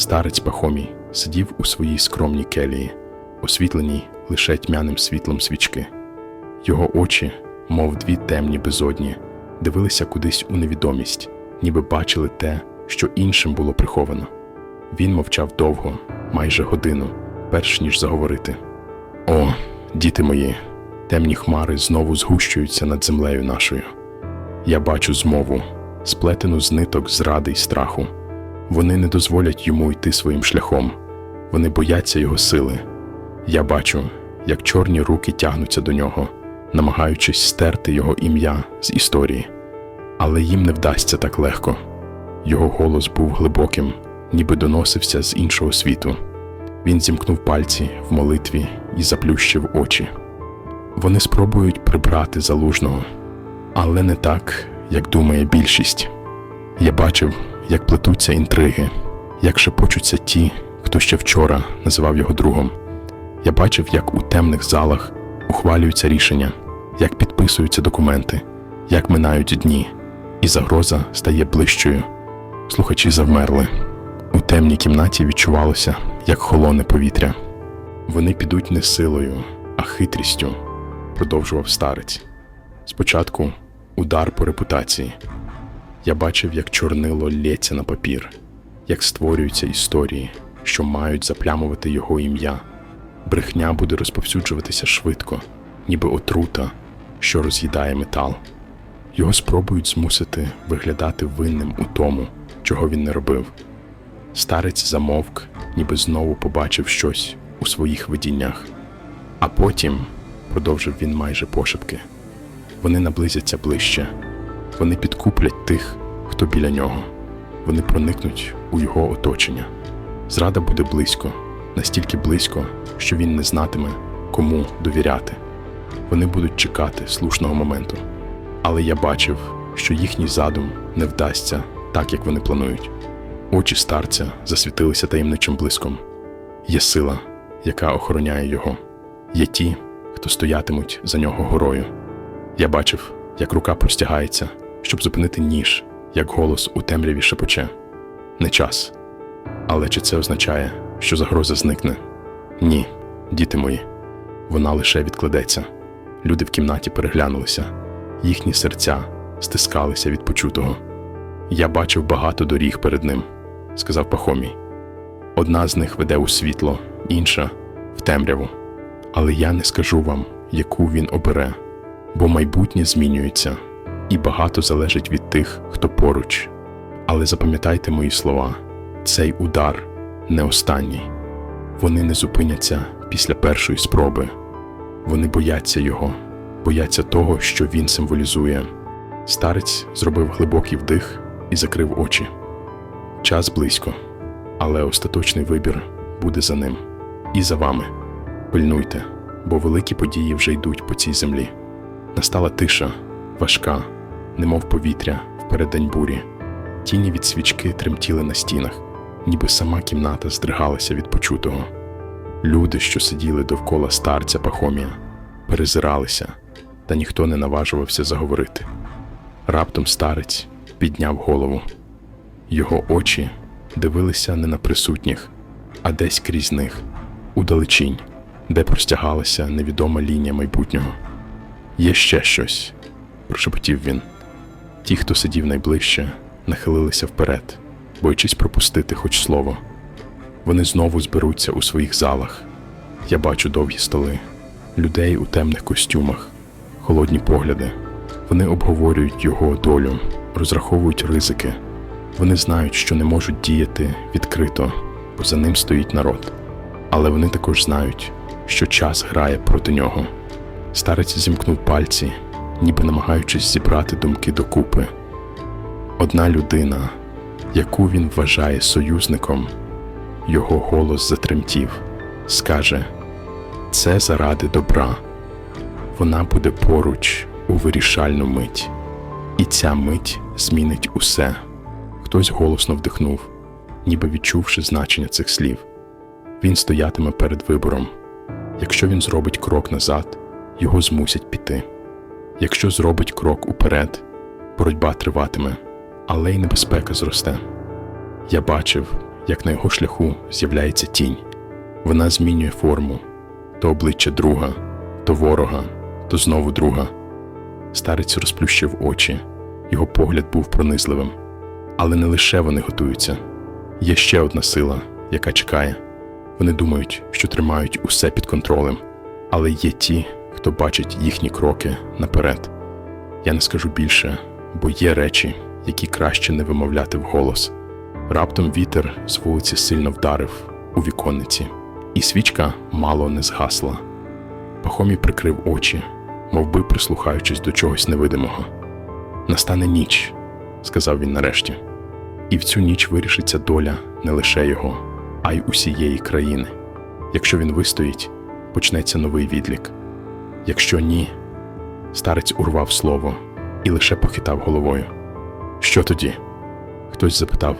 Старець Пахомій сидів у своїй скромній келії, освітленій лише тьмяним світлом свічки. Його очі, мов дві темні безодні, дивилися кудись у невідомість, ніби бачили те, що іншим було приховано. Він мовчав довго, майже годину, перш ніж заговорити. О, діти мої, темні хмари знову згущуються над землею нашою. Я бачу змову, сплетену з ниток зради й страху. Вони не дозволять йому йти своїм шляхом, вони бояться його сили. Я бачу, як чорні руки тягнуться до нього, намагаючись стерти його ім'я з історії. Але їм не вдасться так легко. Його голос був глибоким, ніби доносився з іншого світу. Він зімкнув пальці в молитві і заплющив очі. Вони спробують прибрати залужного, але не так, як думає більшість. Я бачив, як плетуться інтриги, як шепочуться ті, хто ще вчора називав його другом. Я бачив, як у темних залах ухвалюються рішення, як підписуються документи, як минають дні, і загроза стає ближчою. Слухачі завмерли. У темній кімнаті відчувалося, як холоне повітря. Вони підуть не силою, а хитрістю, продовжував старець. Спочатку удар по репутації. Я бачив, як чорнило лється на папір, як створюються історії, що мають заплямувати його ім'я. Брехня буде розповсюджуватися швидко, ніби отрута, що роз'їдає метал. Його спробують змусити виглядати винним у тому, чого він не робив. Старець замовк, ніби знову побачив щось у своїх видіннях. А потім, продовжив він майже пошепки, вони наблизяться ближче, вони підкуплять тих, хто біля нього, вони проникнуть у його оточення. Зрада буде близько, настільки близько, що він не знатиме, кому довіряти. Вони будуть чекати слушного моменту. Але я бачив, що їхній задум не вдасться так, як вони планують. Очі старця засвітилися таємничим блиском. Є сила, яка охороняє його. Є ті, хто стоятимуть за нього горою. Я бачив, як рука простягається, щоб зупинити ніж, як голос у темряві шепоче. Не час. Але чи це означає, що загроза зникне? Ні, діти мої. Вона лише відкладеться. Люди в кімнаті переглянулися, їхні серця стискалися від почутого. Я бачив багато доріг перед ним, сказав Пахомій. Одна з них веде у світло, інша в темряву. Але я не скажу вам, яку він обере, бо майбутнє змінюється, і багато залежить від тих, хто поруч. Але запам'ятайте мої слова: цей удар не останній. Вони не зупиняться після першої спроби. Вони бояться його, бояться того, що він символізує. Старець зробив глибокий вдих і закрив очі. Час близько, але остаточний вибір буде за ним і за вами. Пильнуйте, бо великі події вже йдуть по цій землі. Настала тиша, важка, немов повітря в переддень бурі. Тіні від свічки тремтіли на стінах, ніби сама кімната здригалася від почутого. Люди, що сиділи довкола старця Пахомія, перезиралися, та ніхто не наважувався заговорити. Раптом старець підняв голову. Його очі дивилися не на присутніх, а десь крізь них, удалечінь, де простягалася невідома лінія майбутнього. Є ще щось, прошепотів він. Ті, хто сидів найближче, нахилилися вперед, боячись пропустити хоч слово. Вони знову зберуться у своїх залах. Я бачу довгі столи, людей у темних костюмах, холодні погляди. Вони обговорюють його долю, розраховують ризики. Вони знають, що не можуть діяти відкрито, бо за ним стоїть народ. Але вони також знають, що час грає проти нього. Старець зімкнув пальці, ніби намагаючись зібрати думки докупи. Одна людина, яку він вважає союзником, його голос затремтів, скаже: це заради добра. Вона буде поруч у вирішальну мить, і ця мить змінить усе. Хтось голосно вдихнув, ніби відчувши значення цих слів. Він стоятиме перед вибором. Якщо він зробить крок назад, його змусять піти. Якщо зробить крок уперед, боротьба триватиме, але й небезпека зросте. Я бачив, як на його шляху з'являється тінь. Вона змінює форму то обличчя друга, то ворога, то знову друга. Старець розплющив очі, його погляд був пронизливим. Але не лише вони готуються. Є ще одна сила, яка чекає. Вони думають, що тримають усе під контролем, але є ті, хто бачить їхні кроки наперед. Я не скажу більше, бо є речі, які краще не вимовляти вголос. Раптом вітер з вулиці сильно вдарив у віконниці, і свічка мало не згасла. Пахомій прикрив очі, мов би прислухаючись до чогось невидимого. Настане ніч, сказав він нарешті, і в цю ніч вирішиться доля не лише його, а й усієї країни. Якщо він вистоїть, почнеться новий відлік. Якщо ні, старець урвав слово і лише похитав головою. Що тоді? Хтось запитав,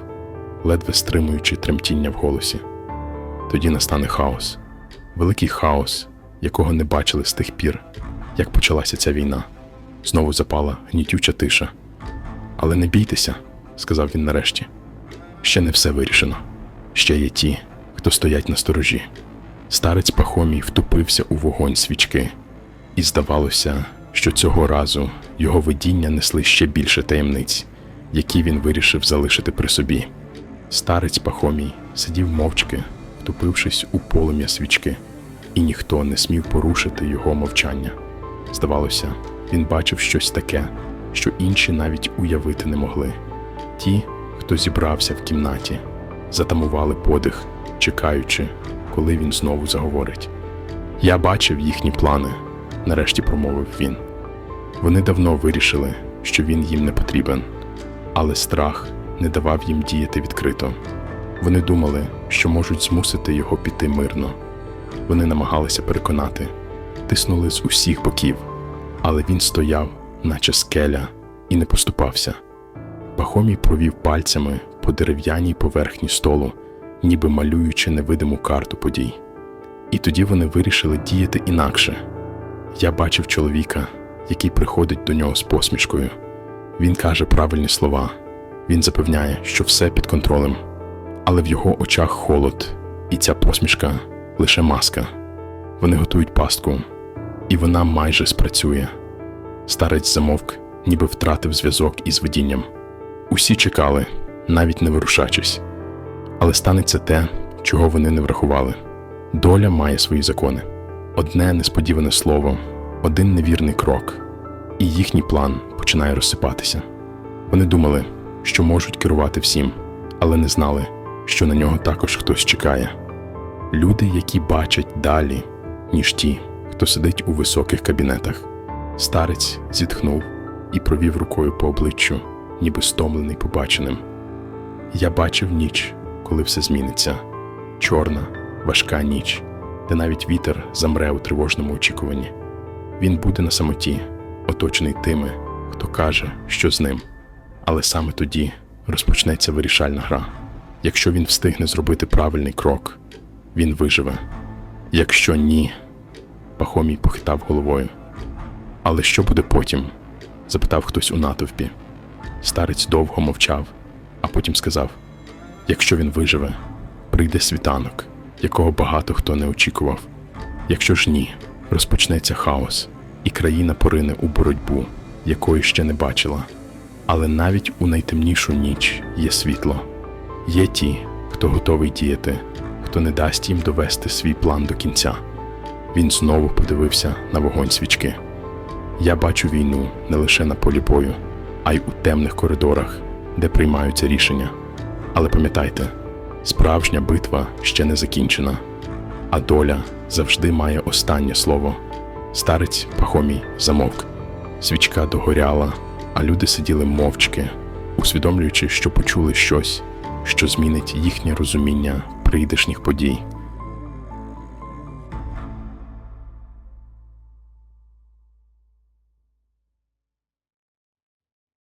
ледве стримуючи тремтіння в голосі. Тоді настане хаос, великий хаос, якого не бачили з тих пір, як почалася ця війна. Знову запала гнітюча тиша. Але не бійтеся, сказав він нарешті. Ще не все вирішено. Ще є ті, хто стоять на сторожі. Старець Пахомій втупився у вогонь свічки, і здавалося, що цього разу його видіння несли ще більше таємниць, які він вирішив залишити при собі. Старець Пахомій сидів мовчки, втупившись у полум'я свічки, і ніхто не смів порушити його мовчання. Здавалося, він бачив щось таке, що інші навіть уявити не могли. Ті, хто зібрався в кімнаті, затамували подих, чекаючи, коли він знову заговорить. Я бачив їхні плани, нарешті промовив він. Вони давно вирішили, що він їм не потрібен, але страх не давав їм діяти відкрито. Вони думали, що можуть змусити його піти мирно. Вони намагалися переконати, тиснули з усіх боків, але він стояв, наче скеля, і не поступався. Пахомій провів пальцями по дерев'яній поверхні столу, ніби малюючи невидиму карту подій. І тоді вони вирішили діяти інакше. Я бачив чоловіка, який приходить до нього з посмішкою. Він каже правильні слова, він запевняє, що все під контролем, але в його очах холод, і ця посмішка лише маска. Вони готують пастку, і вона майже спрацює. Старець замовк, ніби втратив зв'язок із видінням. Усі чекали, навіть не вирушачись. Але станеться те, чого вони не врахували. Доля має свої закони. Одне несподіване слово, один невірний крок, і їхній план починає розсипатися. Вони думали, що можуть керувати всім, але не знали, що на нього також хтось чекає. Люди, які бачать далі, ніж ті, хто сидить у високих кабінетах. Старець зітхнув і провів рукою по обличчю, ніби стомлений побаченим. Я бачив ніч, коли все зміниться. Чорна, важка ніч, де навіть вітер замре у тривожному очікуванні. Він буде на самоті, оточений тими, хто каже, що з ним. Але саме тоді розпочнеться вирішальна гра. Якщо він встигне зробити правильний крок, він виживе. Якщо ні, Пахомій похитав головою. Але що буде потім? запитав хтось у натовпі. Старець довго мовчав, а потім сказав: якщо він виживе, прийде світанок, якого багато хто не очікував. Якщо ж ні, розпочнеться хаос, і країна порине у боротьбу, якої ще не бачила. Але навіть у найтемнішу ніч є світло. Є ті, хто готовий діяти, хто не дасть їм довести свій план до кінця. Він знову подивився на вогонь свічки. Я бачу війну не лише на полі бою, а й у темних коридорах, де приймаються рішення. Але пам'ятайте, справжня битва ще не закінчена, а доля завжди має останнє слово. Старець Пахомій замовк. Свічка догоряла, а люди сиділи мовчки, усвідомлюючи, що почули щось, що змінить їхнє розуміння прийдешніх подій.